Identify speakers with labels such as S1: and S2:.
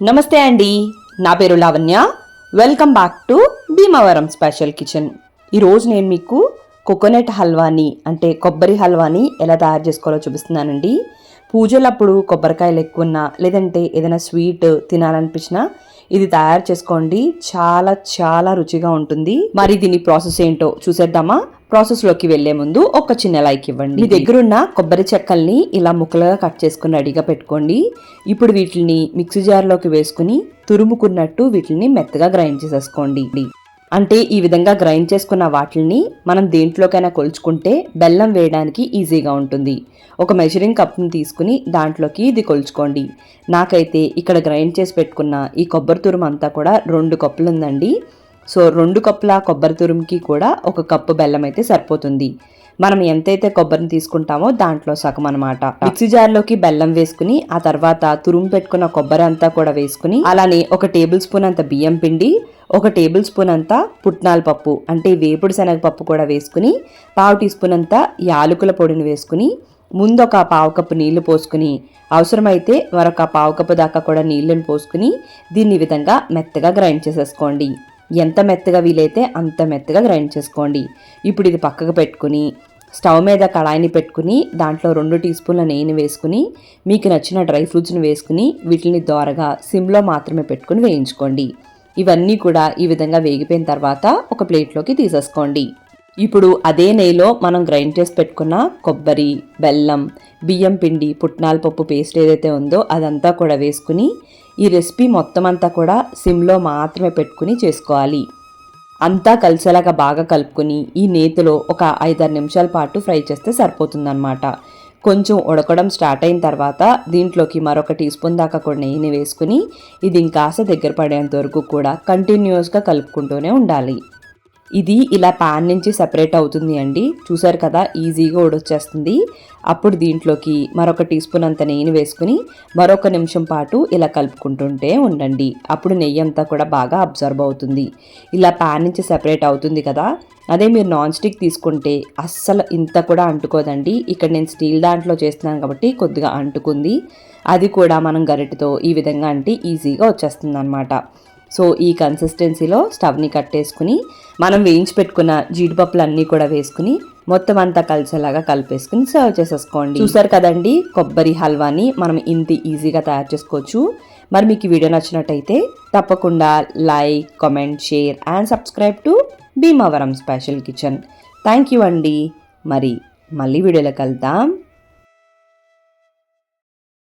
S1: నమస్తే అండి. నా పేరు Lavanya. Welcome back to Bhimavaram special kitchen ఈరోజు నేను మీకు కోకోనట్ హల్వాని అంటే కొబ్బరి హల్వాని ఎలా తయారు చేసుకోవాలో చూపిస్తున్నానండి. పూజలప్పుడు కొబ్బరికాయలు ఎక్కువ ఉన్నా లేదంటే ఏదైనా స్వీట్ తినాలనిపించినా ఇది తయారు చేసుకోండి. చాలా చాలా రుచిగా ఉంటుంది. మరి దీని ప్రాసెస్ ఏంటో చూసేద్దామా? ప్రాసెస్లోకి వెళ్ళే ముందు ఒక చిన్న లైక్ ఇవ్వండి. మీ దగ్గరున్న కొబ్బరి చెక్కల్ని ఇలా ముక్కలుగా కట్ చేసుకుని రెడీగా పెట్టుకోండి. ఇప్పుడు వీటిని మిక్సీ జార్లోకి వేసుకుని తురుముకున్నట్టు వీటిని మెత్తగా గ్రైండ్ చేసేసుకోండి. అంటే ఈ విధంగా గ్రైండ్ చేసుకున్న వాటిని మనం దేంట్లోకైనా కొలుచుకుంటే బెల్లం వేయడానికి ఈజీగా ఉంటుంది. ఒక మెజరింగ్ కప్ని తీసుకుని దాంట్లోకి ఇది కొలుచుకోండి. నాకైతే ఇక్కడ గ్రైండ్ చేసి పెట్టుకున్న ఈ కొబ్బరి తురుము అంతా కూడా రెండు కప్పులు ఉందండి సో రెండు కప్పుల కొబ్బరి తురుముకి కూడా ఒక కప్పు బెల్లం అయితే సరిపోతుంది. మనం ఎంతైతే కొబ్బరిని తీసుకుంటామో దాంట్లో సగం అనమాట మిక్సీ జార్లోకి బెల్లం వేసుకుని ఆ తర్వాత తురుము పెట్టుకున్న కొబ్బరి అంతా కూడా వేసుకుని అలానే ఒక టేబుల్ స్పూన్ అంత బియ్యం పిండి ఒక టేబుల్ స్పూన్ అంతా పుట్నాల పప్పు అంటే వేపుడు శనగపప్పు కూడా వేసుకుని పావు టీ స్పూన్ అంతా యాలకుల పొడిని వేసుకుని ముందు ఒక పావు కప్పు నీళ్ళు పోసుకుని అవసరమైతే మరొక పావు కప్పు దాకా కూడా నీళ్ళని పోసుకుని దీన్ని విధంగా మెత్తగా గ్రైండ్ చేసేసుకోండి. ఎంత మెత్తగా వీలైతే అంత మెత్తగా గ్రైండ్ చేసుకోండి. ఇప్పుడు ఇది పక్కకు పెట్టుకుని స్టవ్ మీద కళాయిని పెట్టుకుని దాంట్లో రెండు టీ స్పూన్ల నెయ్యిని వేసుకుని మీకు నచ్చిన డ్రై ఫ్రూట్స్ని వేసుకుని వీటిని దోరగా సిమ్లో మాత్రమే పెట్టుకుని వేయించుకోండి. ఇవన్నీ కూడా ఈ విధంగా వేగిపోయిన తర్వాత ఒక ప్లేట్లోకి తీసేసుకోండి. ఇప్పుడు అదే నెయ్యిలో మనం గ్రైండ్ చేసి పెట్టుకున్న కొబ్బరి బెల్లం బియ్యం పిండి పుట్నాల పప్పు పేస్ట్ ఏదైతే ఉందో అదంతా కూడా వేసుకుని ఈ రెసిపీ మొత్తం అంతా కూడా సిమ్లో మాత్రమే పెట్టుకుని చేసుకోవాలి. అంతా కలిసేలాగా బాగా కలుపుకొని ఈ నేతిలో ఒక ఐదారు నిమిషాల పాటు ఫ్రై చేస్తే సరిపోతుందన్నమాట. కొంచెం ఉడకడం స్టార్ట్ అయిన తర్వాత దీంట్లోకి మరొక టీ స్పూన్ దాకా కూడా నెయ్యిని వేసుకుని ఇది ఇంకాస్త దగ్గర పడేంత వరకు కూడా కంటిన్యూస్గా కలుపుకుంటూనే ఉండాలి. ఇది ఇలా పాన్ నుంచి సెపరేట్ అవుతుంది అండి. చూసారు కదా ఈజీగా ఉడొచ్చేస్తుంది. అప్పుడు దీంట్లోకి మరొక టీ స్పూన్ అంత నెయ్యిని వేసుకుని మరొక నిమిషం పాటు ఇలా కలుపుకుంటుంటే ఉండండి. అప్పుడు నెయ్యి అంతా కూడా బాగా అబ్జర్వ్ అవుతుంది. ఇలా పాన్ నుంచి సెపరేట్ అవుతుంది కదా అదే మీరు నాన్ స్టిక్ తీసుకుంటే అస్సలు ఇంత కూడా అంటుకోదండి. ఇక్కడ నేను స్టీల్ దాంట్లో చేస్తున్నాను కాబట్టి కొద్దిగా అంటుకుంది. అది కూడా మనం గరిటతో ఈ విధంగా అంటే ఈజీగా వచ్చేస్తుంది అనమాట సో ఈ కన్సిస్టెన్సీలో స్టవ్ని కట్టేసుకుని మనం వేయించి పెట్టుకున్న జీడిపప్పులు అన్నీ కూడా వేసుకుని మొత్తం అంతా కలిసేలాగా కలిపేసుకుని సర్వ్ చేసేసుకోండి. చూసారు కదండి కొబ్బరి హల్వాని మనం ఇంత ఈజీగా తయారు చేసుకోవచ్చు. మరి మీకు వీడియో నచ్చినట్టయితే తప్పకుండా like comment share and subscribe to Bhimavaram special kitchen thank you అండి. మరి మళ్ళీ వీడియోలో కలుద్దాం.